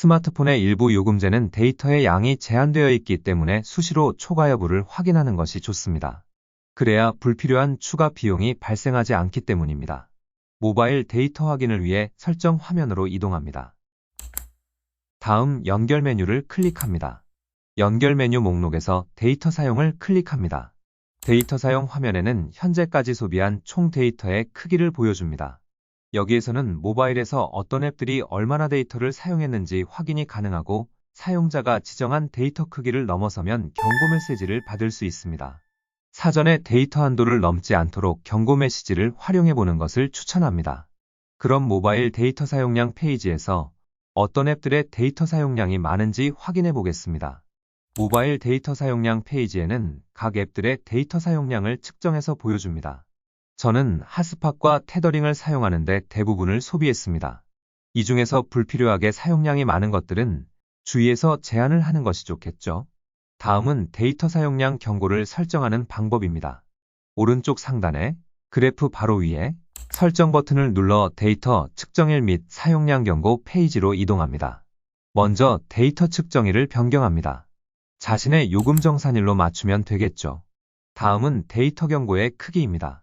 스마트폰의 일부 요금제는 데이터의 양이 제한되어 있기 때문에 수시로 초과 여부를 확인하는 것이 좋습니다. 그래야 불필요한 추가 비용이 발생하지 않기 때문입니다. 모바일 데이터 확인을 위해 설정 화면으로 이동합니다. 다음 연결 메뉴를 클릭합니다. 연결 메뉴 목록에서 데이터 사용을 클릭합니다. 데이터 사용 화면에는 현재까지 소비한 총 데이터의 크기를 보여줍니다. 여기에서는 모바일에서 어떤 앱들이 얼마나 데이터를 사용했는지 확인이 가능하고 사용자가 지정한 데이터 크기를 넘어서면 경고 메시지를 받을 수 있습니다. 사전에 데이터 한도를 넘지 않도록 경고 메시지를 활용해 보는 것을 추천합니다. 그럼 모바일 데이터 사용량 페이지에서 어떤 앱들의 데이터 사용량이 많은지 확인해 보겠습니다. 모바일 데이터 사용량 페이지에는 각 앱들의 데이터 사용량을 측정해서 보여줍니다. 저는 핫스팟과 테더링을 사용하는데 대부분을 소비했습니다. 이 중에서 불필요하게 사용량이 많은 것들은 주의해서 제한을 하는 것이 좋겠죠. 다음은 데이터 사용량 경고를 설정하는 방법입니다. 오른쪽 상단에 그래프 바로 위에 설정 버튼을 눌러 데이터 측정일 및 사용량 경고 페이지로 이동합니다. 먼저 데이터 측정일을 변경합니다. 자신의 요금 정산일로 맞추면 되겠죠. 다음은 데이터 경고의 크기입니다.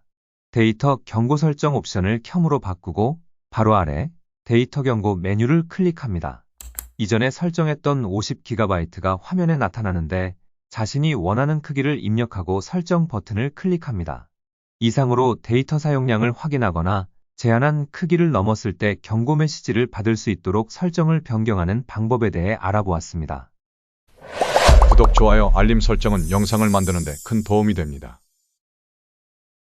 데이터 경고 설정 옵션을 켬으로 바꾸고 바로 아래 데이터 경고 메뉴를 클릭합니다. 이전에 설정했던 50GB가 화면에 나타나는데 자신이 원하는 크기를 입력하고 설정 버튼을 클릭합니다. 이상으로 데이터 사용량을 확인하거나 제한한 크기를 넘었을 때 경고 메시지를 받을 수 있도록 설정을 변경하는 방법에 대해 알아보았습니다. 구독, 좋아요, 알림 설정은 영상을 만드는데 큰 도움이 됩니다.